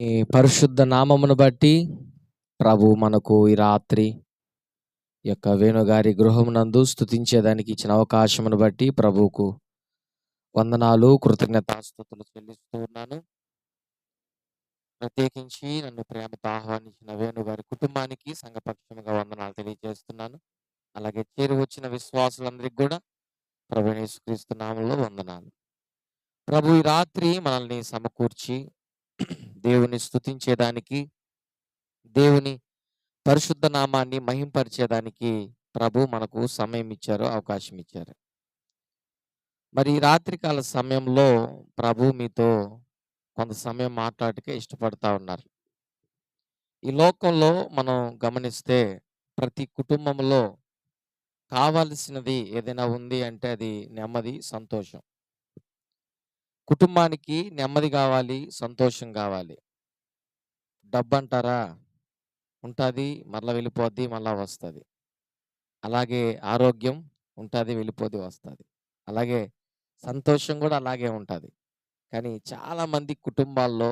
ఈ పరిశుద్ధ నామమును బట్టి ప్రభు మనకు ఈ రాత్రి ఈ యొక్క వేణుగారి గృహమునందు స్థుతించేదానికి ఇచ్చిన అవకాశమును బట్టి ప్రభువుకు వందనాలు కృతజ్ఞతాస్థుతులు చెల్లిస్తూ ఉన్నాను. ప్రత్యేకించి నన్ను ప్రేమతో ఆహ్వానించిన వేణుగారి కుటుంబానికి సంఘపక్షముగా వందనాలు తెలియజేస్తున్నాను. అలాగే చేరు వచ్చిన విశ్వాసులందరికీ కూడా ప్రభు నేసుక్రీస్తు నామంలో వందనాలు. ప్రభు ఈ రాత్రి మనల్ని సమకూర్చి దేవుని స్థుతించేదానికి దేవుని పరిశుద్ధ నామాన్ని మహింపరిచేదానికి ప్రభు మనకు సమయం ఇచ్చారు అవకాశం ఇచ్చారు. మరి రాత్రికాల సమయంలో ప్రభు మీతో కొంత సమయం మాట్లాడకే ఇష్టపడతా ఉన్నారు. ఈ లోకంలో మనం గమనిస్తే ప్రతి కుటుంబంలో కావలసినది ఏదైనా ఉంది అంటే అది నెమ్మది సంతోషం. కుటుంబానికి నెమ్మది కావాలి సంతోషం కావాలి. డబ్బు అంటారా ఉంటుంది మళ్ళీ వెళ్ళిపోద్ది మళ్ళీ వస్తుంది. అలాగే ఆరోగ్యం ఉంటుంది వెళ్ళిపోద్ది వస్తుంది. అలాగే సంతోషం కూడా అలాగే ఉంటుంది. కానీ చాలామంది కుటుంబాల్లో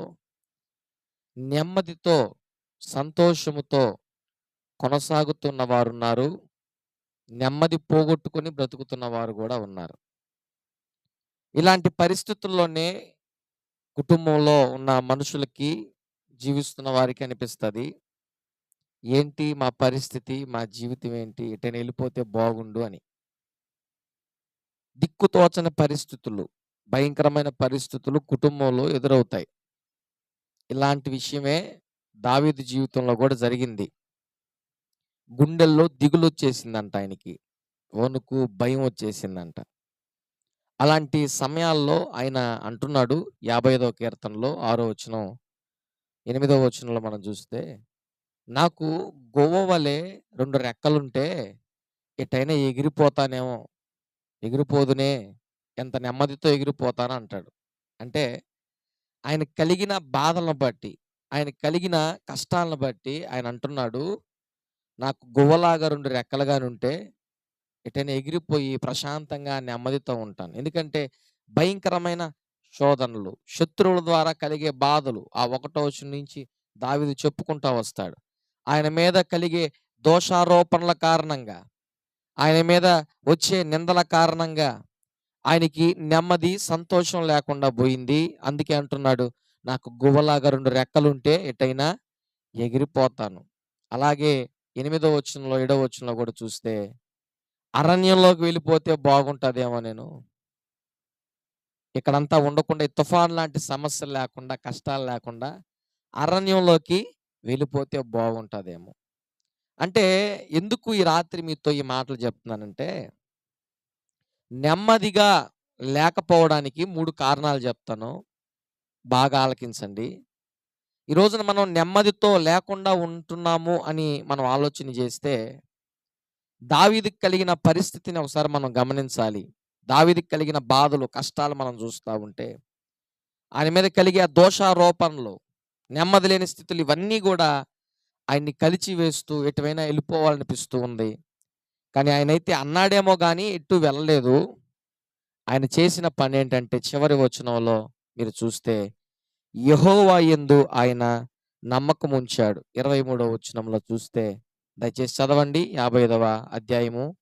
నెమ్మదితో సంతోషముతో కొనసాగుతున్న వారు ఉన్నారు నెమ్మది పోగొట్టుకొని బ్రతుకుతున్న వారు కూడా ఉన్నారు. ఇలాంటి పరిస్థితుల్లోనే కుటుంబంలో ఉన్న మనుషులకి జీవిస్తున్న వారికి అనిపిస్తుంది. ఏంటి మా పరిస్థితి? మా జీవితం ఏంటి? ఎటైనా వెళ్ళిపోతే బాగుండు అని. దిక్కుతోచని పరిస్థితులు భయంకరమైన పరిస్థితులు కుటుంబంలో ఎదురవుతాయి. ఇలాంటి విషయమే దావీదు జీవితంలో కూడా జరిగింది. గుండెల్లో దిగులు వచ్చేసిందంట ఆయనకి. వణుకు భయం వచ్చేసిందంట. అలాంటి సమయాల్లో ఆయన అంటున్నాడు యాభై ఐదవ కీర్తనలో ఆరో వచనం ఎనిమిదవ వచనంలో మనం చూస్తే నాకు గోవ వలె రెండు రెక్కలుంటే ఎటైనా ఎగిరిపోతానేమో ఎగిరిపోదునే ఎంత నెమ్మదితో ఎగిరిపోతాను అంటాడు. అంటే ఆయన కలిగిన బాధలను బట్టి ఆయన కలిగిన కష్టాలను బట్టి ఆయన అంటున్నాడు నాకు గువ్వలాగా రెండు రెక్కలుగానుంటే ఎటైనా ఎగిరిపోయి ప్రశాంతంగా నెమ్మదితో ఉంటాను. ఎందుకంటే భయంకరమైన శోధనలు శత్రువుల ద్వారా కలిగే బాధలు ఆ ఒకటో వచనం నుంచి దావిది చెప్పుకుంటూ వస్తాడు. ఆయన మీద కలిగే దోషారోపణల కారణంగా ఆయన మీద వచ్చే నిందల కారణంగా ఆయనకి నెమ్మది సంతోషం లేకుండా పోయింది. అందుకే అంటున్నాడు నాకు గువ్వలాగా రెండు రెక్కలుంటే ఎటైనా ఎగిరిపోతాను. అలాగే ఎనిమిదో వచనంలో ఏడో వచనంలో కూడా చూస్తే అరణ్యంలోకి వెళ్ళిపోతే బాగుంటుందేమో నేను. ఇక్కడంతా ఉండకుండా తుఫాన్ లాంటి సమస్యలు లేకుండా కష్టాలు లేకుండా అరణ్యంలోకి వెళ్ళిపోతే బాగుంటుందేమో. అంటే ఎందుకు ఈ రాత్రి మీతో ఈ మాటలు చెప్తున్నానంటే నెమ్మదిగా లేకపోవడానికి మూడు కారణాలు చెప్తాను. బాగా ఆలకించండి. ఈ రోజున మనం నెమ్మదితో లేకుండా ఉంటున్నాము అని మనం ఆలోచన చేస్తే దావీదికి కలిగిన పరిస్థితిని ఒకసారి మనం గమనించాలి. దావీదికి కలిగిన బాధలు కష్టాలు మనం చూస్తూ ఉంటే ఆయన మీద కలిగే దోషారోపణలు నెమ్మది లేని స్థితులు ఇవన్నీ కూడా ఆయన్ని కలిచి వేస్తూ ఎటువైనా వెళ్ళిపోవాలనిపిస్తూ ఉంది. కానీ ఆయన అయితే అన్నాడేమో కానీ ఎటు వెళ్ళలేదు. ఆయన చేసిన పని ఏంటంటే చివరి వచనంలో మీరు చూస్తే యహోవా ఎందు ఆయన నమ్మకం ఉంచాడు. ఇరవై మూడో వచనంలో చూస్తే దయచేసి చదవండి. యాభై ఐదవ అధ్యాయము.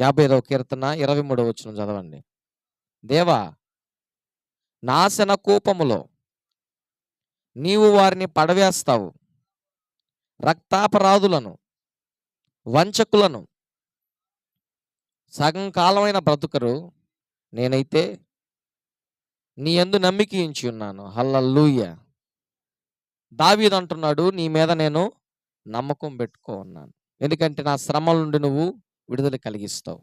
యాభై ఐదవ కీర్తన ఇరవై మూడవ వచ్చిన చదవండి. దేవా నాశన కూపములో నీవు వారిని పడవేస్తావు. రక్తాపరాధులను వంచకులను సగం కాలమైన బ్రతుకరు నేనైతే నీ ఎందు నమ్మికించి ఉన్నాను. హల్లల్లుయ్య దావీదు అంటున్నాడు నీ మీద నేను నమ్మకం పెట్టుకో ఉన్నాను ఎందుకంటే నా శ్రమల నుండి నువ్వు విడుదల కలిగిస్తావు.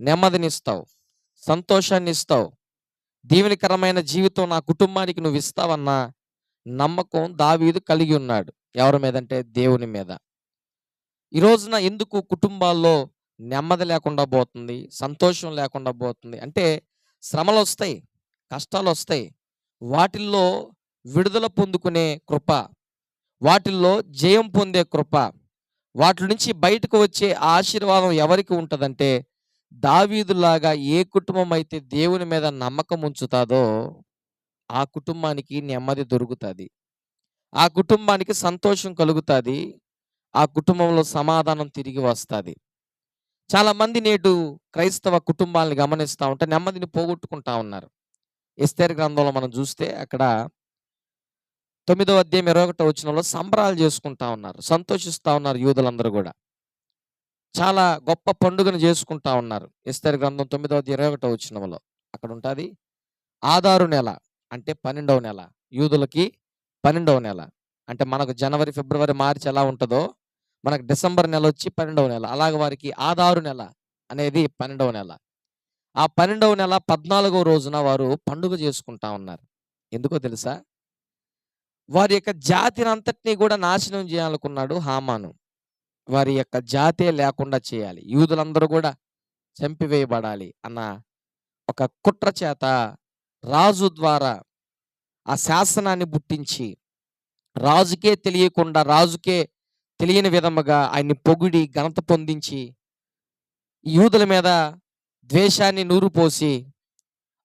నెమ్మదినిస్తావు సంతోషాన్ని ఇస్తావు. దీవెనికరమైన జీవితం నా కుటుంబానికి నువ్వు ఇస్తావన్న నమ్మకం దావీదు కలిగి ఉన్నాడు. ఎవరి మీద అంటే దేవుని మీద. ఈ రోజున ఎందుకు కుటుంబాల్లో నెమ్మది లేకుండా పోతుంది సంతోషం లేకుండా పోతుంది? అంటే శ్రమలు వస్తాయి కష్టాలు వస్తాయి. వాటిల్లో విడుదల పొందుకునే కృప వాటిల్లో జయం పొందే కృప వాటి నుంచి బయటకు వచ్చే ఆశీర్వాదం ఎవరికి ఉంటుందంటే దావీదులాగా ఏ కుటుంబం అయితే దేవుని మీద నమ్మకం ఉంచుతాదో ఆ కుటుంబానికి నెమ్మది దొరుకుతుంది. ఆ కుటుంబానికి సంతోషం కలుగుతుంది. ఆ కుటుంబంలో సమాధానం తిరిగి వస్తుంది. చాలామంది నేడు క్రైస్తవ కుటుంబాలను గమనిస్తూ ఉంటే నెమ్మదిని పోగొట్టుకుంటా ఉన్నారు. ఎస్తేరు గ్రంథంలో మనం చూస్తే అక్కడ తొమ్మిదో అధ్యాయం 21 వచనంలో సంబరాలు చేసుకుంటా ఉన్నారు. సంతోషిస్తా ఉన్నారు యూదులందరూ కూడా చాలా గొప్ప పండుగను చేసుకుంటా ఉన్నారు. ఎస్తేరు గ్రంథం తొమ్మిదో అధ్యాయం 21 వచనంలో. అక్కడ ఉంటుంది ఆధారు నెల అంటే 12వ నెల. యూదులకి 12వ నెల. అంటే మనకు జనవరి, ఫిబ్రవరి, మార్చి ఎలా ఉంటుందో మనకు డిసెంబర్ నెల వచ్చి పన్నెండవ నెల. అలాగే వారికి ఆధారు నెల అనేది 12వ నెల. ఆ 12వ నెల 14వ రోజున వారు పండుగ చేసుకుంటా ఉన్నారు. ఎందుకో తెలుసా? వారి యొక్క జాతినంతటిని కూడా నాశనం చేయాలనుకున్నాడు హామాను. వారి యొక్క జాతే లేకుండా చేయాలి. యూదులందరూ కూడా చంపివేయబడాలి అన్న ఒక కుట్ర చేత రాజు ద్వారా ఆ శాసనాన్ని పుట్టించి రాజుకే తెలియకుండా రాజుకే తెలియని విధముగా ఆయన్ని పొగిడి ఘనత పొందించి యూదుల మీద ద్వేషాన్ని నూరుపోసి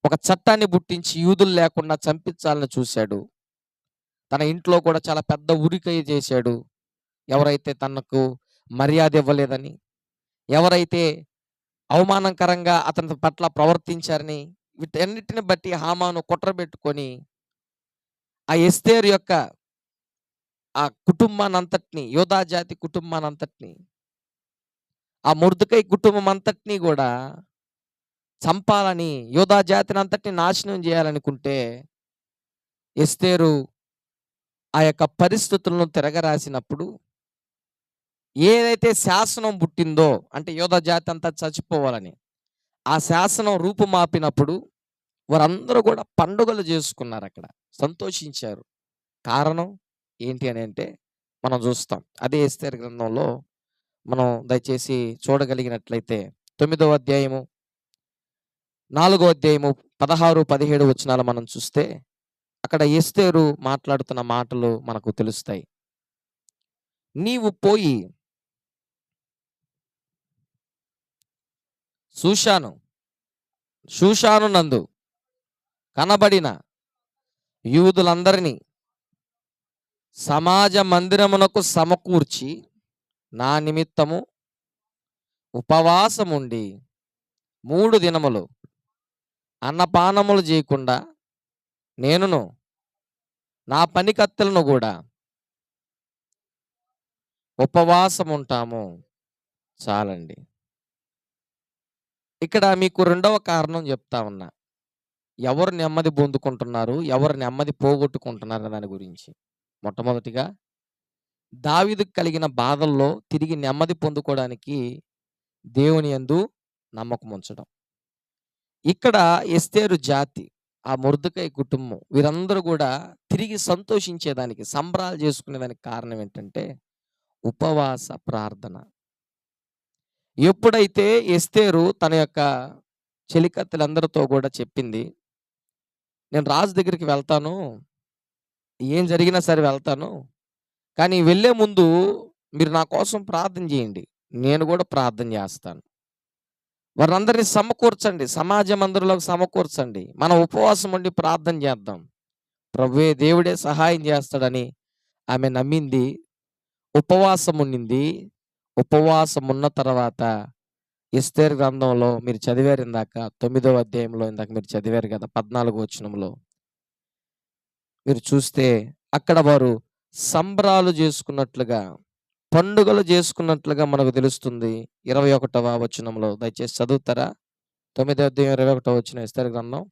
ఒక చట్టాన్ని పుట్టించి యూదులు లేకుండా చంపించాలని చూశాడు. తన ఇంట్లో కూడా చాలా పెద్ద ఉరికయ్య చేశాడు. ఎవరైతే తనకు మర్యాద ఇవ్వలేదని, ఎవరైతే అవమానకరంగా అతని పట్ల ప్రవర్తించారని వీటన్నిటిని బట్టి హామాను కుట్రబెట్టుకొని ఆ ఎస్తేరు యొక్క ఆ కుటుంబానంతటిని యోధాజాతి జాతి ఆ ముర్దుకై కుటుంబం అంతటిని కూడా చంపాలని యోధాజాతిని జాతినంతటిని నాశనం చేయాలనుకుంటే ఎస్తేరు ఆ యొక్క పరిస్థితులను తిరగరాసినప్పుడు ఏదైతే శాసనం పుట్టిందో అంటే యోధ జాతి అంతా చచ్చిపోవాలని ఆ శాసనం రూపుమాపినప్పుడు వారందరూ కూడా పండుగలు చేసుకున్నారు అక్కడ. సంతోషించారు. కారణం ఏంటి అని అంటే మనం చూస్తాం. అదే ఎస్తేర్ గ్రంథంలో మనం దయచేసి చూడగలిగినట్లయితే తొమ్మిదవ అధ్యాయము నాలుగో అధ్యాయము పదహారు పదిహేడు వచనాలు మనం చూస్తే అక్కడ ఎస్తేరు మాట్లాడుతున్న మాటలు మనకు తెలుస్తాయి. నీవు పోయి చూశాను చూశాను నందు కనబడిన యూదులందరినీ సమాజ మందిరమునకు సమకూర్చి నా నిమిత్తము ఉపవాసముండి మూడు దినములు అన్నపానములు చేయకుండా నేనును నా పనికత్తలను కూడా ఉపవాసం ఉంటాము చాలండి. ఇక్కడ మీకు రెండవ కారణం చెప్తా ఉన్నా. ఎవరు నెమ్మది పొందుకుంటున్నారు? ఎవరు నెమ్మది పోగొట్టుకుంటున్నారు దాని గురించి. మొట్టమొదటిగా దావీదుకు కలిగిన బాధల్లో తిరిగి నెమ్మది పొందుకోవడానికి దేవుని యందు నమ్మకం ఉంచడం ఇక్కడ ఎస్తేరు జాతి ఆ మొర్దుకై కుటుంబం వీరందరూ కూడా తిరిగి సంతోషించేదానికి సంబరాలు చేసుకునేదానికి కారణం ఏంటంటే ఉపవాస ప్రార్థన. ఎప్పుడైతే ఎస్తేరు తన యొక్క చెలికత్తెలందరితో కూడా చెప్పింది నేను రాజు దగ్గరికి వెళ్తాను ఏం జరిగినా సరే వెళ్తాను కానీ వెళ్ళే ముందు మీరు నా కోసం ప్రార్థన చేయండి నేను కూడా ప్రార్థన చేస్తాను. వారందరినీ సమకూర్చండి. సమాజ మందిరంలోకి సమకూర్చండి. మనం ఉపవాసం ఉండి ప్రార్థన చేద్దాం. ప్రభువే దేవుడే సహాయం చేస్తాడని ఆమె నమ్మింది. ఉపవాసం ఉండింది. ఉపవాసం ఉన్న తర్వాత ఇస్తేర్ గ్రంథంలో మీరు చదివారు ఇందాక తొమ్మిదవ అధ్యాయంలో ఇందాక మీరు చదివారు కదా పద్నాలుగో వచనంలో. మీరు చూస్తే అక్కడ వారు సంబరాలు చేసుకున్నట్లుగా పండుగలు చేసుకున్నట్లుగా మనకు తెలుస్తుంది. ఇరవై ఒకటవ వచనంలో దయచేసి చదువుతారా? తొమ్మిదవ అధ్యాయం ఇరవై ఒకటవ వచ్చిన ఇస్తారు గ్రంథం.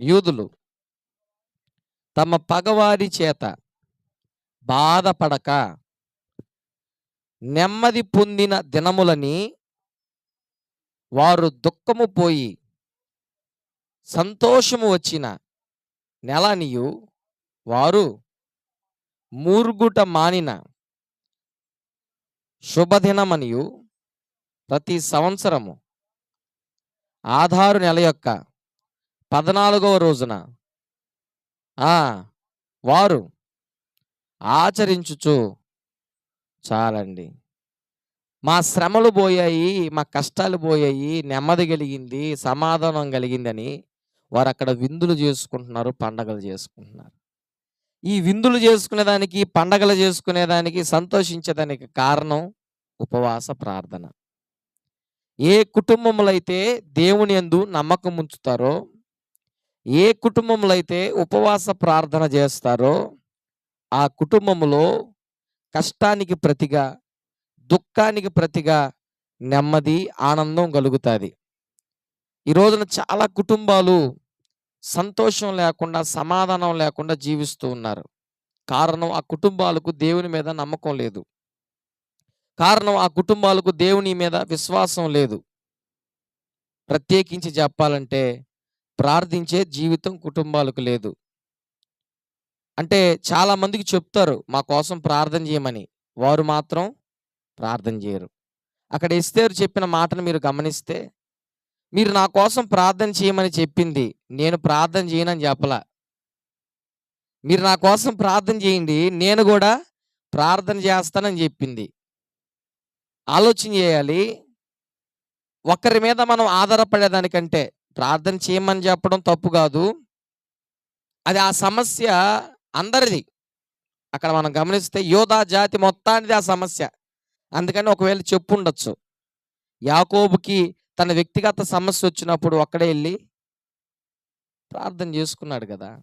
యూదులు తమ పగవారి చేత బాధపడక నెమ్మది పొందిన దినములని వారు దుఃఖము పోయి సంతోషము వచ్చిన నెలనియు వారు మూర్గుట మానిన శుభదినమనియు ప్రతి సంవత్సరము. ఆధారు నెల యొక్క పద్నాలుగవ రోజున. వారు ఆచరించుచు చాలండి. మా శ్రమలు పోయాయి మా కష్టాలు పోయాయి నెమ్మది కలిగింది సమాధానం కలిగిందని వారు అక్కడ విందులు చేసుకుంటున్నారు పండగలు చేసుకుంటున్నారు. ఈ విందులు చేసుకునేదానికి, పండగలు చేసుకునేదానికి, సంతోషించేదానికి కారణం ఉపవాస ప్రార్థన. ఏ కుటుంబములైతే అయితే దేవుని ఎందు నమ్మకం ఉంచుతారో, ఏ కుటుంబంలో అయితే ఉపవాస ప్రార్థన చేస్తారో, ఆ కుటుంబములో కష్టానికి ప్రతిగా, దుఃఖానికి ప్రతిగా నెమ్మది, ఆనందం కలుగుతుంది ఈ రోజున చాలా కుటుంబాలు సంతోషం లేకుండా, సమాధానం లేకుండా జీవిస్తూ ఉన్నారు. కారణం ఆ కుటుంబాలకు దేవుని మీద నమ్మకం లేదు. కారణం ఆ కుటుంబాలకు దేవుని మీద విశ్వాసం లేదు. ప్రత్యేకించి చెప్పాలంటే ప్రార్థించే జీవితం కుటుంబాలకు లేదు. అంటే చాలా మందికి చెప్తారు మా కోసం ప్రార్థన చేయమని. వారు మాత్రం ప్రార్థన చేయరు. అక్కడ ఇస్తేరు చెప్పిన మాటను మీరు గమనిస్తే, మీరు నా కోసం ప్రార్థన చేయమని చెప్పింది. నేను ప్రార్థన చేయనని చెప్పలా. మీరు నా కోసం ప్రార్థన చేయండి. నేను కూడా ప్రార్థన చేస్తానని చెప్పింది. ఆలోచన చేయాలి. ఒకరి మీద మనం ఆధారపడేదానికంటే ప్రార్థన చేయమని చెప్పడం తప్పు కాదు. అది ఆ సమస్య అందరిది. అక్కడ మనం గమనిస్తే యోధా జాతి మొత్తానిది ఆ సమస్య. అందుకని ఒకవేళ చెప్పు ఉండొచ్చు యాకోబుకి తన వ్యక్తిగత సమస్య వచ్చినప్పుడు ఒక్కడే వెళ్ళి ప్రార్థన చేసుకున్నాడు కదా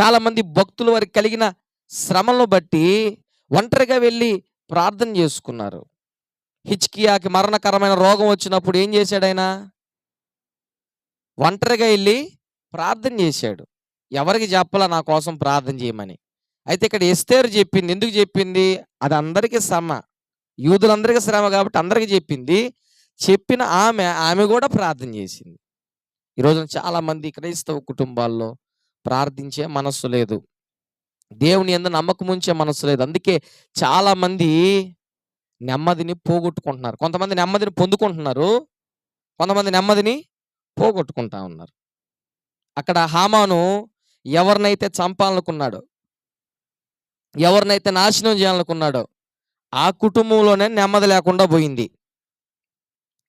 చాలామంది భక్తుల వారికి కలిగిన శ్రమలను బట్టి ఒంటరిగా వెళ్ళి ప్రార్థన చేసుకున్నారు. హిచ్కియాకి మరణకరమైన రోగం వచ్చినప్పుడు ఏం చేశాడైనా ఒంటరిగా వెళ్ళి ప్రార్థన చేశాడు. ఎవరికి చెప్పలా నా కోసం ప్రార్థన చేయమని. అయితే ఇక్కడ ఎస్తేరు చెప్పింది. ఎందుకు చెప్పింది? అది అందరికీ శ్రమ. యూదులందరికీ శ్రమ కాబట్టి అందరికి చెప్పింది. చెప్పిన ఆమె, ఆమె కూడా ప్రార్థన చేసింది. ఈరోజు చాలామంది క్రైస్తవ కుటుంబాల్లో ప్రార్థించే మనస్సు లేదు. దేవుని యందు నమ్మకం ఉంచే మనసు లేదు. అందుకే చాలా మంది నెమ్మదిని పోగొట్టుకుంటున్నారు. కొంతమంది నెమ్మదిని పొందుకుంటున్నారు. కొంతమంది నెమ్మదిని పోగొట్టుకుంటా ఉన్నారు. అక్కడ హామాను ఎవరినైతే చంపాలనుకున్నాడో, ఎవరినైతే నాశనం చేయాలనుకున్నాడో, ఆ కుటుంబంలోనే నెమ్మది లేకుండా పోయింది.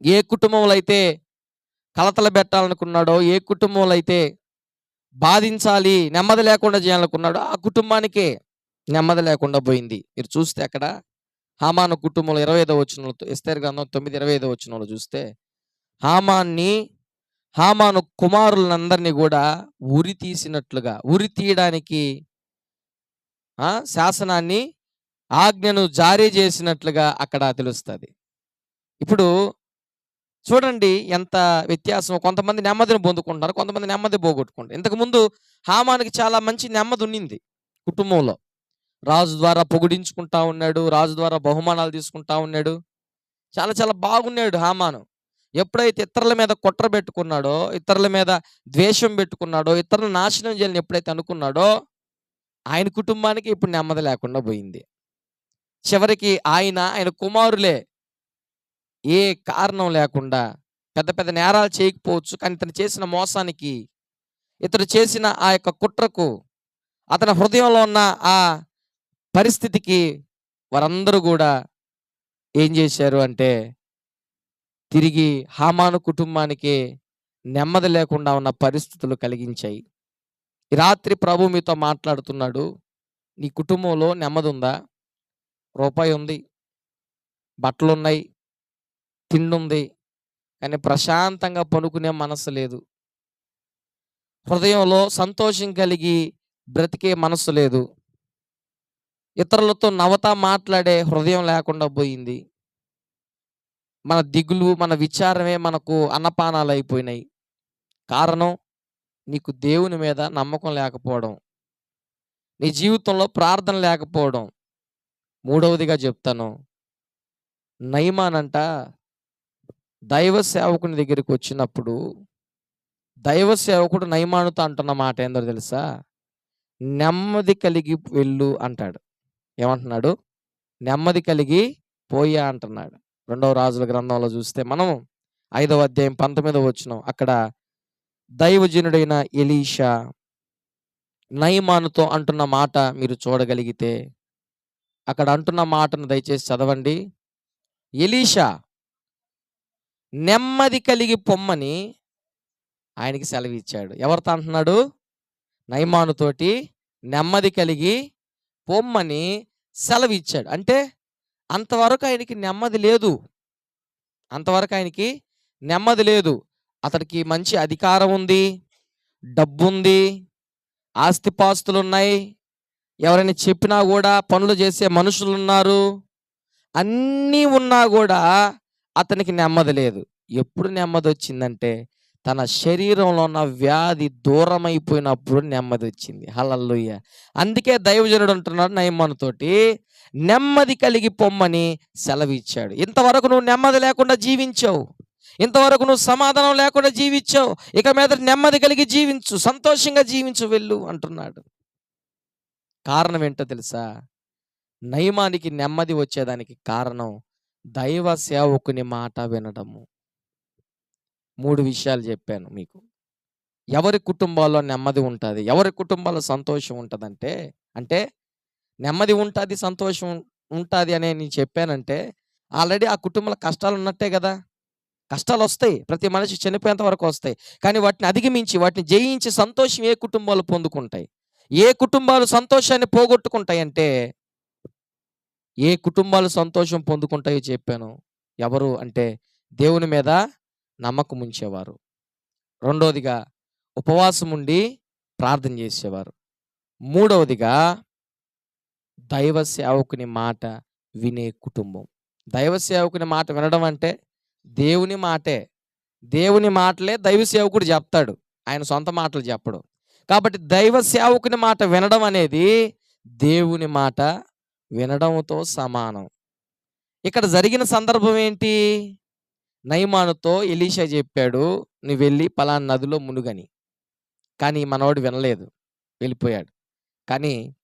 ఏ కుటుంబంలో అయితే కలతలు పెట్టాలనుకున్నాడో, ఏ కుటుంబంలో అయితే బాధించాలి, నెమ్మది లేకుండా చేయాలనుకున్నాడు ఆ కుటుంబానికే నెమ్మది లేకుండా పోయింది. మీరు చూస్తే అక్కడ హామాను కుటుంబంలో 25వ వచనంలో ఎస్తేరు గ్రంథం 9, 25వ వచనంలో చూస్తే హామాన్ని హామాను కుమారులందరిని కూడా ఉరి తీసినట్లుగా, ఉరి తీయడానికి ఆ! శాసనాన్ని, ఆజ్ఞను జారీ చేసినట్లుగా అక్కడ తెలుస్తుంది ఇప్పుడు చూడండి ఎంత వ్యత్యాసం. కొంతమంది నెమ్మదిని పొందుకుంటారు కొంతమంది నెమ్మది పోగొట్టుకుంటారు. ఇంతకుముందు హామానికి చాలా మంచి నెమ్మది ఉన్నింది కుటుంబంలో. రాజు ద్వారా పొగిడించుకుంటా ఉన్నాడు. రాజు ద్వారా బహుమానాలు తీసుకుంటా ఉన్నాడు. చాలా చాలా బాగున్నాడు హామాను. ఎప్పుడైతే ఇతరుల మీద కుట్ర పెట్టుకున్నాడో, ఇతరుల మీద ద్వేషం పెట్టుకున్నాడో, ఇతరులను నాశనం చేయాలని ఎప్పుడైతే అనుకున్నాడో, ఆయన కుటుంబానికి ఇప్పుడు నెమ్మది లేకుండా పోయింది. చివరికి ఆయన, ఆయన కుమారులే ఏ కారణం లేకుండా పెద్ద పెద్ద నేరాలు చేయకపోవచ్చు. కానీ ఇతను చేసిన మోసానికి, ఇతడు చేసిన ఆ యొక్క కుట్రకు, అతని హృదయంలో ఉన్న ఆ పరిస్థితికి వారందరూ కూడా ఏం చేశారు అంటే తిరిగి హామాను కుటుంబానికి నెమ్మది లేకుండా ఉన్న పరిస్థితులు కలిగించాయి. రాత్రి ప్రభు మీతో మాట్లాడుతున్నాడు. నీ కుటుంబంలో నెమ్మది ఉందా రూపాయి ఉంది. బట్టలున్నాయి. తిండుంది. కానీ ప్రశాంతంగా పనుకునే మనసు లేదు. హృదయంలో సంతోషం కలిగి బ్రతికే మనసు లేదు. ఇతరులతో నవత మాట్లాడే హృదయం లేకుండా పోయింది. మన దిగులు, మన విచారమే మనకు అన్నపానాలు అయిపోయినాయి కారణం నీకు దేవుని మీద నమ్మకం లేకపోవడం. నీ జీవితంలో ప్రార్థన లేకపోవడం. మూడవదిగా చెప్తాను. నయమానంట దైవ సేవకుని దగ్గరికి వచ్చినప్పుడు, దైవ సేవకుడు నయమానుతో అంటున్న మాట ఏందో తెలుసా? నెమ్మది కలిగి వెళ్ళు అంటాడు. ఏమంటున్నాడు? నెమ్మది కలిగి పోయా అంటున్నాడు. రెండవ రాజుల గ్రంథంలో చూస్తే మనం ఐదవ అధ్యాయం పంతొమ్మిదవ వచ్చినాం అక్కడ దైవజనుడైన ఎలీషా నయమానుతో అంటున్న మాట మీరు చూడగలిగితే, అక్కడ అంటున్న మాటను దయచేసి చదవండి. ఎలీషా నెమ్మది కలిగి పొమ్మని ఆయనకి సెలవిచ్చాడు. ఎవరితో అంటున్నాడు? నయమానుతోటి నెమ్మది కలిగి పొమ్మని సెలవిచ్చాడు. అంటే అంతవరకు ఆయనకి నెమ్మది లేదు. అంతవరకు ఆయనకి నెమ్మది లేదు. అతడికి మంచి అధికారం ఉంది. డబ్బు ఉంది ఆస్తిపాస్తులు ఉన్నాయి ఎవరైనా చెప్పినా కూడా పనులు చేసే మనుషులు ఉన్నారు అన్నీ ఉన్నా కూడా అతనికి నెమ్మది లేదు. ఎప్పుడు నెమ్మది వచ్చిందంటే తన శరీరంలో ఉన్న వ్యాధి దూరం అయిపోయినప్పుడు నెమ్మది వచ్చింది. హలల్లుయ్య అందుకే దైవజనుడు అంటున్నాడు నయమ్మనుతోటి నెమ్మది కలిగి పొమ్మని సెలవిచ్చాడు. ఇంతవరకు నువ్వు నెమ్మది లేకుండా జీవించావు. ఇంతవరకు నువ్వు సమాధానం లేకుండా జీవించావు. ఇక మీద నెమ్మది కలిగి జీవించు. సంతోషంగా జీవించు వెళ్ళు అంటున్నాడు. కారణం ఏంటో తెలుసా? నయమానికి నెమ్మది వచ్చేదానికి కారణం దైవ సేవకుని మాట వినడము. మూడు విషయాలు చెప్పాను మీకు. ఎవరి కుటుంబాల్లో నెమ్మది ఉంటుంది? ఎవరి కుటుంబాల్లో సంతోషం ఉంటుందంటే అంటే నెమ్మది ఉంటుంది సంతోషం ఉంటుంది అనే నేను చెప్పానంటే ఆల్రెడీ ఆ కుటుంబంలో కష్టాలు ఉన్నట్టే కదా. కష్టాలు వస్తాయి. ప్రతి మనిషి చనిపోయేంత వరకు వస్తాయి. కానీ వాటిని అధిగమించి వాటిని జయించి సంతోషం ఏ కుటుంబాలు పొందుకుంటాయి? ఏ కుటుంబాలు సంతోషాన్ని పోగొట్టుకుంటాయి అంటే ఏ కుటుంబాలు సంతోషం పొందుకుంటాయో చెప్పాను. ఎవరు అంటే దేవుని మీద నమ్మకం ఉంచేవారు. రెండవదిగా ఉపవాసం ఉండి ప్రార్థన చేసేవారు. మూడవదిగా దైవ సేవకుని మాట వినే కుటుంబం. దైవ సేవకుని మాట వినడం అంటే దేవుని మాటే. దేవుని మాటలే దైవ సేవకుడు చెప్తాడు. ఆయన సొంత మాటలు చెప్పడు. కాబట్టి దైవ సేవకుని మాట వినడం అనేది దేవుని మాట వినడంతో సమానం. ఇక్కడ జరిగిన సందర్భం ఏంటి? నయమానుతో ఎలీషా చెప్పాడు నువ్వు వెళ్ళి పలానా నదిలో మునుగని. కానీ మనవాడు వినలేదు వెళ్ళిపోయాడు. కానీ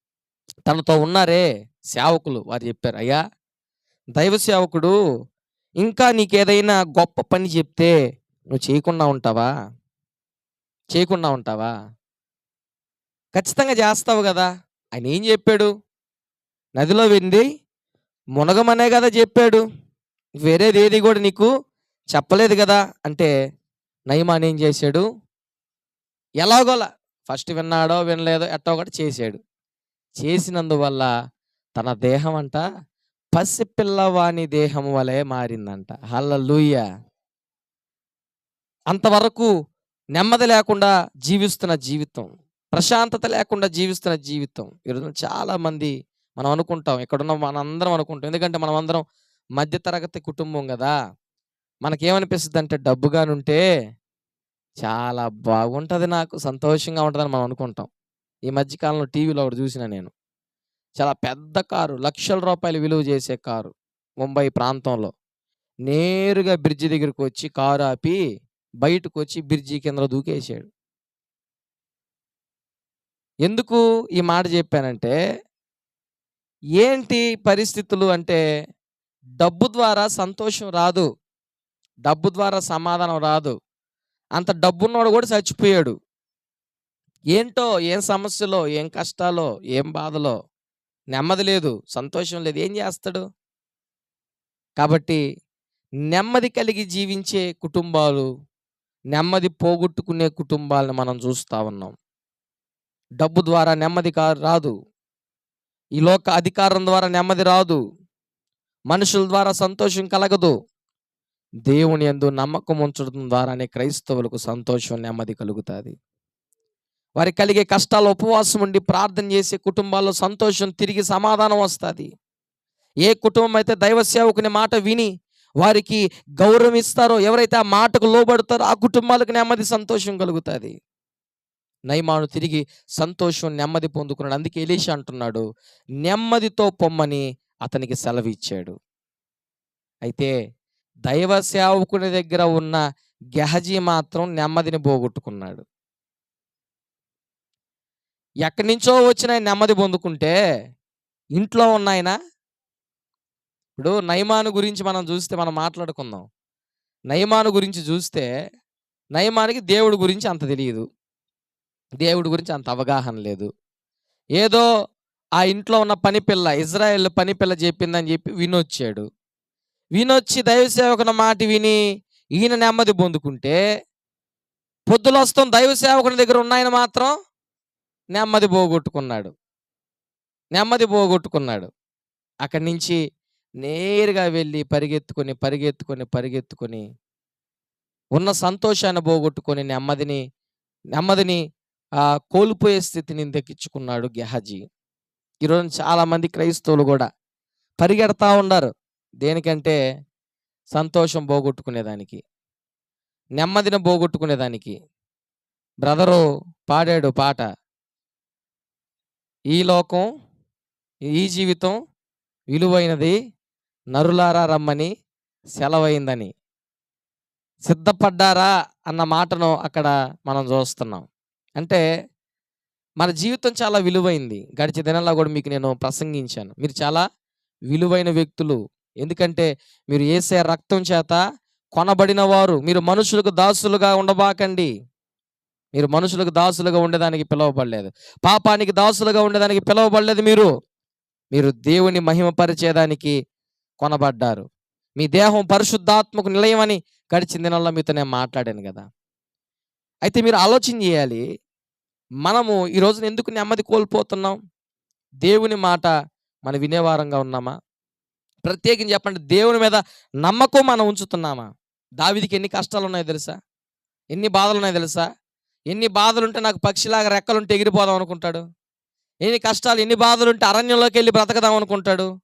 తనతో ఉన్నారే సేవకులు వారు చెప్పారు అయ్యా దైవ సేవకుడు ఇంకా నీకేదైనా గొప్ప పని చెప్తే నువ్వు చేయకుండా ఉంటావా? చేయకుండా ఉంటావా? ఖచ్చితంగా చేస్తావు కదా. ఆయన ఏం చెప్పాడు? నదిలో వింది మునగమనే కదా చెప్పాడు. వేరేది ఏది కూడా నీకు చెప్పలేదు కదా అంటే నయమాన్ ఏం చేశాడు? ఎలాగోలా ఫస్ట్ విన్నాడో వినలేదో ఎట్టో ఒకటి చేశాడు. చేసినందువల్ల తన దేహం అంట పసిపిల్లవాని దేహం వలె మారిందంట. హల్లూయ అంతవరకు నెమ్మది లేకుండా జీవిస్తున్న జీవితం ప్రశాంతత లేకుండా జీవిస్తున్న జీవితం. ఈరోజు చాలామంది మనం అనుకుంటాం. ఇక్కడున్న మనందరం అనుకుంటాం. ఎందుకంటే మనం అందరం మధ్యతరగతి కుటుంబం కదా! మనకేమనిపిస్తుంది అంటే డబ్బుగానుంటే చాలా బాగుంటుంది నాకు. సంతోషంగా ఉంటుందని మనం అనుకుంటాం. ఈ మధ్యకాలంలో టీవీలో ఒకటి చూసిన నేను. చాలా పెద్ద కారు లక్షల రూపాయలు విలువ చేసే కారు ముంబై ప్రాంతంలో. నేరుగా బ్రిడ్జి దగ్గరికి వచ్చి కారు ఆపి బయటకు వచ్చి బ్రిడ్జి కింద దూకేసాడు ఎందుకు ఈ మాట చెప్పానంటే ఏంటి పరిస్థితులు అంటే డబ్బు ద్వారా సంతోషం రాదు. డబ్బు ద్వారా సమాధానం రాదు. అంత డబ్బున్నోడు కూడా చచ్చిపోయాడు. ఏంటో ఏం సమస్యలో ఏం కష్టాలో ఏం బాధలో నెమ్మది లేదు సంతోషం లేదు. ఏం చేస్తాడు? కాబట్టి నెమ్మది కలిగి జీవించే కుటుంబాలు నెమ్మది పోగొట్టుకునే కుటుంబాలను మనం చూస్తూ ఉన్నాం. డబ్బు ద్వారా నెమ్మది కాదు రాదు. ఈ లోక అధికారం ద్వారా నెమ్మది రాదు. మనుషుల ద్వారా సంతోషం కలగదు. దేవుని యందు నమ్మకం ఉంచడం ద్వారానే క్రైస్తవులకు సంతోషం నెమ్మది కలుగుతుంది. వారి కలిగే కష్టాలు ఉపవాసం ఉండి ప్రార్థన చేసే కుటుంబాల్లో సంతోషం తిరిగి సమాధానం వస్తుంది. ఏ కుటుంబం అయితే దైవ సేవకుని మాట విని వారికి గౌరవం ఇస్తారో ఎవరైతే ఆ మాటకు లోబడతారో ఆ కుటుంబాలకు నెమ్మది సంతోషం కలుగుతుంది. నయమాను తిరిగి సంతోషం నెమ్మది పొందుకున్నాడు. అందుకే ఎలీష అంటున్నాడు నెమ్మదితో పొమ్మని అతనికి సెలవు ఇచ్చాడు. అయితే దైవ సేవకుని దగ్గర ఉన్న గెహజీ మాత్రం నెమ్మదిని పోగొట్టుకున్నాడు. ఎక్కడి నుంచో వచ్చిన నెమ్మది పొందుకుంటే ఇంట్లో ఉన్నాయనా ఇప్పుడు నయమాను గురించి మనం చూస్తే మనం మాట్లాడుకుందాం. నయమాను గురించి చూస్తే నయమానికి దేవుడి గురించి అంత తెలియదు. దేవుడి గురించి అంత అవగాహన లేదు ఏదో ఆ ఇంట్లో ఉన్న పని పిల్ల ఇజ్రాయెల్ పని పిల్ల చెప్పిందని చెప్పి వినొచ్చాడు వినొచ్చి దైవ సేవకుని మాట విని ఈయన నెమ్మది పొందుకుంటే పొద్దులొస్తాం దైవ సేవకుని దగ్గర ఉన్నాయన మాత్రం నెమ్మది పోగొట్టుకున్నాడు. నెమ్మది పోగొట్టుకున్నాడు. అక్కడి నుంచి నేరుగా వెళ్ళి పరిగెత్తుకొని, పరిగెత్తుకొని, పరిగెత్తుకొని ఉన్న సంతోషాన్ని పోగొట్టుకొని నెమ్మదిని నెమ్మదిని కోల్పోయే స్థితిని దక్కించుకున్నాడు గెహజీ. ఈరోజు చాలామంది క్రైస్తవులు కూడా పరిగెడతా ఉండారు. దేనికంటే సంతోషం పోగొట్టుకునేదానికి. నెమ్మదిని పోగొట్టుకునేదానికి. బ్రదరు పాడాడు పాట. ఈ లోకం, ఈ జీవితం విలువైనది నరులారా రమ్మని సెలవైందని సిద్ధపడ్డారా అన్న మాటను అక్కడ మనం చూస్తున్నాం. అంటే మన జీవితం చాలా విలువైంది. గడిచే దినాల్లో కూడా మీకు నేను ప్రసంగించాను. మీరు చాలా విలువైన వ్యక్తులు. ఎందుకంటే మీరు వేసే రక్తం చేత కొనబడిన వారు. మీరు మనుషులకు దాసులుగా ఉండబాకండి. మీరు మనుషులకు దాసులుగా ఉండేదానికి పిలువబడలేదు. పాపానికి దాసులుగా ఉండేదానికి పిలువబడలేదు మీరు. మీరు దేవుని మహిమపరిచేదానికి కొనబడ్డారు. మీ దేహం పరిశుద్ధాత్మకు నిలయమని గడిచిన దినాల్లో మీతో నేను మాట్లాడాను కదా అయితే మీరు ఆలోచన చేయాలి మనము ఈ రోజున ఎందుకు నెమ్మది కోల్పోతున్నాం? దేవుని మాట మనం వినేవారంగా ఉన్నామా? ప్రత్యేకించి చెప్పండి దేవుని మీద నమ్మకం మనం ఉంచుతున్నామా? దావిదికి ఎన్ని కష్టాలున్నాయో తెలుసా? ఎన్ని బాధలున్నాయో తెలుసా? ఎన్ని బాధలుంటే నాకు పక్షిలాగా రెక్కలుంటే ఎగిరిపోదాం అనుకుంటాడు. ఎన్ని కష్టాలు, ఎన్ని బాధలుంటే అరణ్యంలోకెళ్ళి బ్రతకదాం అనుకుంటాడు.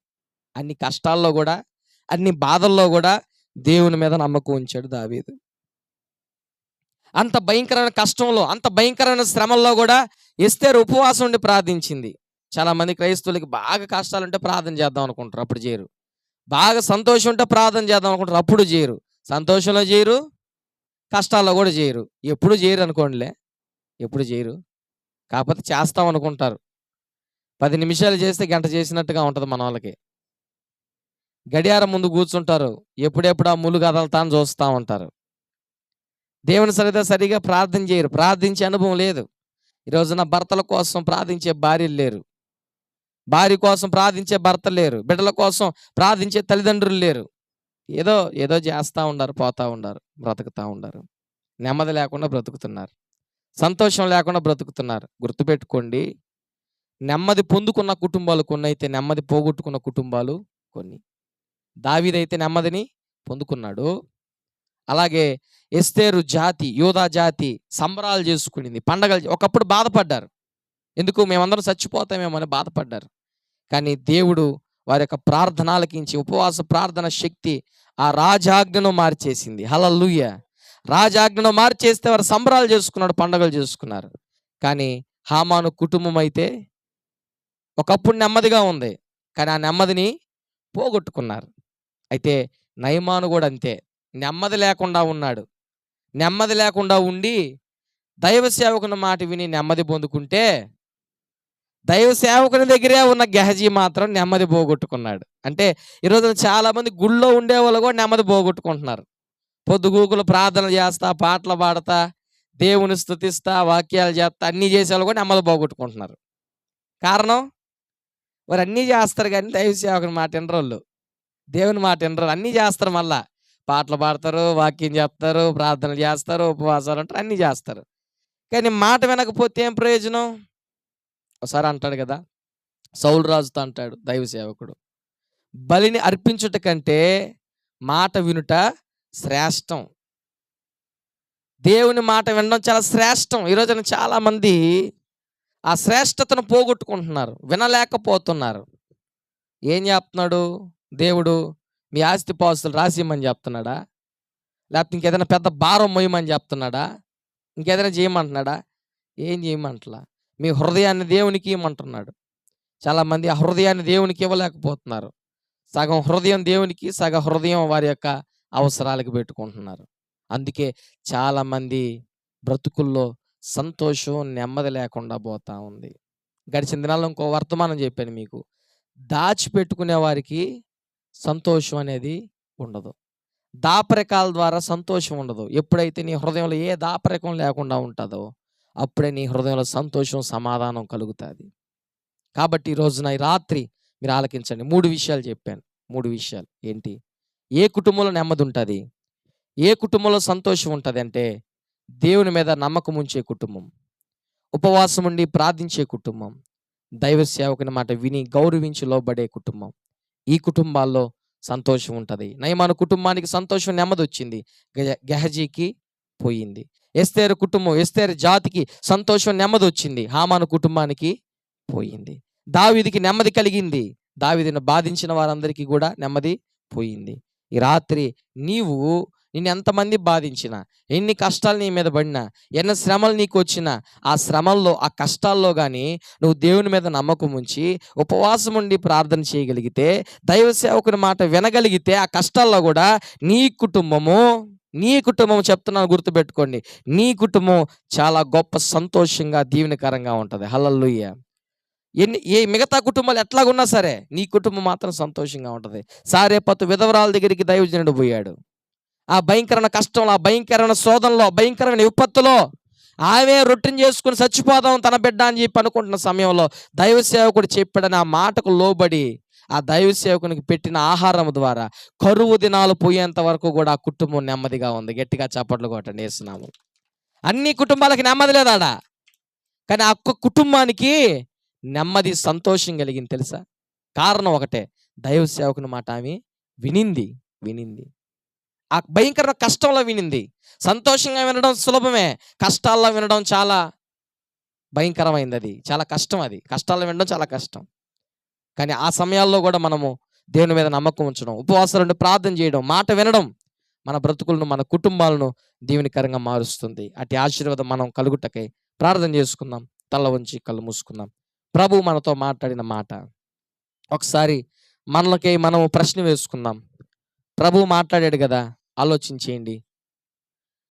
అన్ని కష్టాల్లో కూడా అన్ని బాధల్లో కూడా దేవుని మీద నమ్మకం ఉంచాడు దావీదు. అంత భయంకరమైన కష్టంలో, అంత భయంకరమైన శ్రమల్లో కూడా ఎస్తేరు ఉపవాసం ఉండి ప్రార్థించింది. చాలామంది క్రైస్తవులకి బాగా కష్టాలుంటే ప్రార్థన చేద్దాం అనుకుంటారు. అప్పుడు చేయరు బాగా సంతోషం ఉంటే ప్రార్థన చేద్దాం అనుకుంటారు. అప్పుడు చేయరు సంతోషంలో చేయరు కష్టాల్లో కూడా చేయరు ఎప్పుడు చేయరు అనుకోండిలే. ఎప్పుడు చేయరు కాకపోతే చేస్తాం అనుకుంటారు. పది నిమిషాలు చేస్తే గంట చేసినట్టుగా ఉంటుంది మన వాళ్ళకి గడియారం ముందు కూర్చుంటారు. ఎప్పుడెప్పుడు ఆ ములు కదలతా అని చూస్తూ ఉంటారు. దేవుని సరిగా సరిగా ప్రార్థన చేయరు. ప్రార్థించే అనుభవం లేదు. ఈ రోజున భర్తల కోసం ప్రార్థించే భార్యలు లేరు. భార్య కోసం ప్రార్థించే భర్త లేరు. బిడ్డల కోసం ప్రార్థించే తల్లిదండ్రులు లేరు. ఏదో ఏదో చేస్తూ ఉండారు. పోతూ ఉన్నారు బ్రతుకుతా ఉండారు. నెమ్మది లేకుండా బ్రతుకుతున్నారు. సంతోషం లేకుండా బ్రతుకుతున్నారు. గుర్తుపెట్టుకోండి. నెమ్మది పొందుకున్న కుటుంబాలు కొన్ని అయితే నెమ్మది పోగొట్టుకున్న కుటుంబాలు కొన్ని. దావీదైతే నెమ్మదిని పొందుకున్నాడు. అలాగే ఎస్తేరు జాతి, యూదా జాతి సంబరాలు చేసుకునింది. పండగలు ఒకప్పుడు బాధపడ్డారు. ఎందుకు మేమందరం చచ్చిపోతామేమో అని బాధపడ్డారు. కానీ దేవుడు వారి యొక్క ప్రార్థనలకించి ఉపవాస ప్రార్థన శక్తి ఆ రాజాజ్ఞను మార్చేసింది. హలల్లుయ్య రాజాజ్ఞను మార్చేస్తే వారు సంబరాలు చేసుకున్నాడు. పండగలు చేసుకున్నారు. కానీ హామాను కుటుంబం అయితే ఒకప్పుడు నెమ్మదిగా ఉంది. కానీ ఆ నెమ్మదిని పోగొట్టుకున్నారు. అయితే నయమాను కూడా అంతే. నెమ్మది లేకుండా ఉన్నాడు. నెమ్మది లేకుండా ఉండి దైవ సేవకుని మాట విని నెమ్మది పొందుకుంటే దైవ సేవకుని దగ్గరే ఉన్న గెహజీ మాత్రం నెమ్మది పోగొట్టుకున్నాడు. అంటే ఈరోజు చాలామంది గుళ్ళో ఉండే వాళ్ళు కూడా నెమ్మది పోగొట్టుకుంటున్నారు. పొద్దుగూకులు ప్రార్థనలు చేస్తా, పాటలు పాడతా, దేవుని స్థుతిస్తా వాక్యాలు చేస్తా అన్నీ చేసేవాళ్ళు కూడా నెమ్మది పోగొట్టుకుంటున్నారు. కారణం వారు అన్నీ చేస్తారు కానీ దైవ సేవకుని మాట వినరోళ్ళు. దేవుని మాట వినరు. అన్నీ చేస్తారు మళ్ళా. పాటలు పాడతారు, వాక్యం చెప్తారు, ప్రార్థనలు చేస్తారు, ఉపవాసాలు అంటారు అన్నీ చేస్తారు. కానీ మాట వినకపోతే ఏం ప్రయోజనం? ఒకసారి అంటాడు కదా! సౌలు రాజుతో అంటాడు దైవ సేవకుడు. బలిని అర్పించుట కంటే మాట వినుట శ్రేష్టం. దేవుని మాట వినడం చాలా శ్రేష్టం. ఈ రోజున చాలామంది ఆ శ్రేష్టతను పోగొట్టుకుంటున్నారు. వినలేకపోతున్నారు. ఏం చెప్తున్నాడు దేవుడు? మీ ఆస్తి పాసులు రాసిమ్మని చెప్తున్నాడా? లేకపోతే ఇంకేదైనా పెద్ద భారం మోయమని చెప్తున్నాడా? ఇంకేదైనా చేయమంటున్నాడా? ఏం చేయమంటలా. మీ హృదయాన్ని దేవునికి ఇవ్వమంటున్నాడు చాలామంది ఆ హృదయాన్ని దేవునికి ఇవ్వలేకపోతున్నారు. సగం హృదయం దేవునికి, సగ హృదయం వారి యొక్క అవసరాలకు పెట్టుకుంటున్నారు. అందుకే చాలామంది బ్రతుకుల్లో సంతోషం, నెమ్మది లేకుండా పోతా ఉంది. గడిచిన దినాల్లో ఇంకో వర్తమానం చెప్పాను మీకు. దాచిపెట్టుకునే వారికి సంతోషం అనేది ఉండదు. దాపరికాల ద్వారా సంతోషం ఉండదు. ఎప్పుడైతే నీ హృదయంలో ఏ దాపరికం లేకుండా ఉంటుందో అప్పుడే నీ హృదయంలో సంతోషం, సమాధానం కలుగుతుంది కాబట్టి ఈ రోజున ఈ రాత్రి మీరు ఆలకించండి. మూడు విషయాలు చెప్పాను. మూడు విషయాలు. ఏంటి? ఏ కుటుంబంలో నెమ్మది ఉంటుంది ఏ కుటుంబంలో సంతోషం ఉంటుంది అంటే దేవుని మీద నమ్మకం ఉంచే కుటుంబం. ఉపవాసం ఉండి ప్రార్థించే కుటుంబం దైవ సేవకుని మాట విని గౌరవించి లోబడే కుటుంబం ఈ కుటుంబాల్లో సంతోషం ఉంటుంది. నయమాను కుటుంబానికి సంతోషం నెమ్మది వచ్చింది గెహజీకి పోయింది. ఎస్తేరు కుటుంబం ఎస్తేరు జాతికి సంతోషం నెమ్మది వచ్చింది హామాను కుటుంబానికి పోయింది. దావీదికి నెమ్మది కలిగింది. దావిదిని బాధించిన వారందరికీ కూడా నెమ్మది పోయింది. ఈ రాత్రి నీవు నిన్ను ఎంతమంది బాధించిన ఎన్ని కష్టాలు నీ మీద పడినా ఎన్ని శ్రమలు నీకు వచ్చినా ఆ శ్రమల్లో ఆ కష్టాల్లో కానీ నువ్వు దేవుని మీద నమ్మకం ఉంచి ఉపవాసం ఉండి ప్రార్థన చేయగలిగితే దైవ సేవకుని మాట వినగలిగితే ఆ కష్టాల్లో కూడా నీ కుటుంబము నీ కుటుంబం చెప్తున్నాను గుర్తుపెట్టుకోండి నీ కుటుంబం చాలా గొప్ప సంతోషంగా దీవెనకరంగా ఉంటుంది. హలల్లుయ్య ఎన్ని ఏ మిగతా కుటుంబాలు ఎట్లాగున్నా సరే నీ కుటుంబం మాత్రం సంతోషంగా ఉంటుంది. సారేపత్తు విధవరాల దగ్గరికి దైవజనుడు పోయాడు. ఆ భయంకరమైన కష్టంలో ఆ భయంకరమైన శోధనలో భయంకరమైన విపత్తులో ఆమె రొట్టెని చేసుకుని చచ్చిపోదాం తన బిడ్డ అని చెప్పి అనుకుంటున్న సమయంలో దైవ సేవకుడు చెప్పాడని ఆ మాటకు లోబడి ఆ దైవ సేవకునికి పెట్టిన ఆహారం ద్వారా కరువు దినాలు పోయేంత వరకు కూడా ఆ కుటుంబం నెమ్మదిగా ఉంది. గట్టిగా చప్పట్లు కొట్టండి వేస్తున్నాము అన్ని కుటుంబాలకి నెమ్మది లేదాడ కానీ ఆ ఒక్క కుటుంబానికి నెమ్మది సంతోషం కలిగింది తెలుసా? కారణం ఒకటే దైవ సేవకుని మాట ఆమె వినింది వినింది. ఆ భయంకర కష్టంలో వినింది. సంతోషంగా వినడం సులభమే. కష్టాల్లో వినడం చాలా భయంకరమైంది అది. చాలా కష్టం అది. కష్టాల్లో వినడం చాలా కష్టం. కానీ ఆ సమయాల్లో కూడా మనము దేవుని మీద నమ్మకం ఉంచడం ఉపవాసాలను ప్రార్థన చేయడం మాట వినడం మన బ్రతుకులను మన కుటుంబాలను దీవెనికరంగా మారుస్తుంది. అటు ఆశీర్వాదం మనం కలుగుటకై ప్రార్థన చేసుకుందాం. తల ఉంచి కళ్ళు మూసుకుందాం. ప్రభు మనతో మాట్లాడిన మాట. ఒకసారి మనలకై మనం ప్రశ్న వేసుకుందాం. ప్రభు మాట్లాడాడు కదా ఆలోచించేయండి.